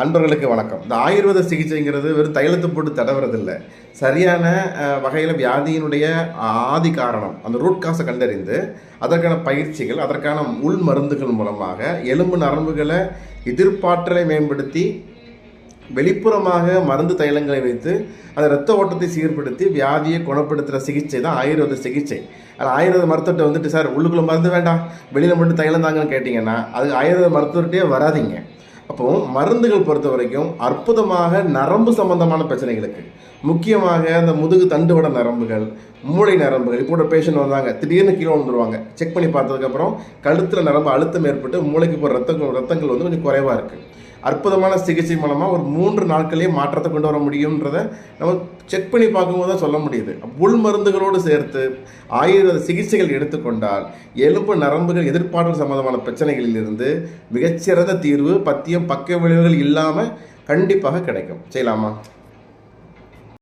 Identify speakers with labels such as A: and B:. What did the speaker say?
A: அன்பர்களுக்கு வணக்கம். இந்த ஆயுர்வேத சிகிச்சைங்கிறது வெறும் தைலத்தை போட்டு தடவுறதில்லை. சரியான வகையில் வியாதியினுடைய ஆதி காரணம் அந்த ரூட் காசை கண்டறிந்து அதற்கான பயிற்சிகள் அதற்கான உள் மருந்துகள் மூலமாக எலும்பு நரம்புகளை எதிர்ப்பாற்றலை மேம்படுத்தி வெளிப்புறமாக மருந்து தைலங்களை வைத்து அந்த இரத்த ஓட்டத்தை சீர்படுத்தி வியாதியை குணப்படுத்துகிற சிகிச்சை தான் ஆயுர்வேத சிகிச்சை. அது ஆயுர்வேத மருத்துவத்தை வந்துட்டு சார் உள்ளுக்குள்ளே மருந்து வேண்டாம். வெளியில் மட்டும் தைலம் தாங்கன்னு கேட்டிங்கன்னா அது ஆயுர்வேத மருத்துவர்கிட்டே வராதிங்க. அப்போ மருந்துகள் பொறுத்த வரைக்கும் அற்புதமாக நரம்பு சம்பந்தமான பிரச்சனைகளுக்கு. முக்கியமாக அந்த முதுகு தண்டுவட நரம்புகள் மூளை நரம்புகள். இப்போ ஒரு பேஷண்ட் வந்தாங்க திடீர்னு கீழே வந்துடுவாங்க செக் பண்ணி பார்த்ததுக்கப்புறம் கழுத்தில் நரம்பு அழுத்தம் ஏற்பட்டு மூளைக்கு போகிற ரத்தங்கள் ரத்தங்கள் வந்து கொஞ்சம் குறைவாக இருக்குது அற்புதமான சிகிச்சை மூலமாக ஒரு மூன்று நாட்களே மாற்றத்தை கொண்டு வர முடியுன்றத நம்ம செக் பண்ணி பார்க்கும்போது தான் சொல்ல முடியுது. உள் மருந்துகளோடு சேர்த்து ஆயுர்வேத சிகிச்சைகள் எடுத்துக்கொண்டால் எலும்பு நரம்புகள் எதிர்ப்பாற்றல் சம்பந்தமான பிரச்சனைகளில் இருந்து மிகச்சிறந்த தீர்வு பத்தியம் பக்க விளைவுகள் இல்லாமல் கண்டிப்பாக கிடைக்கும். செய்யலாமா?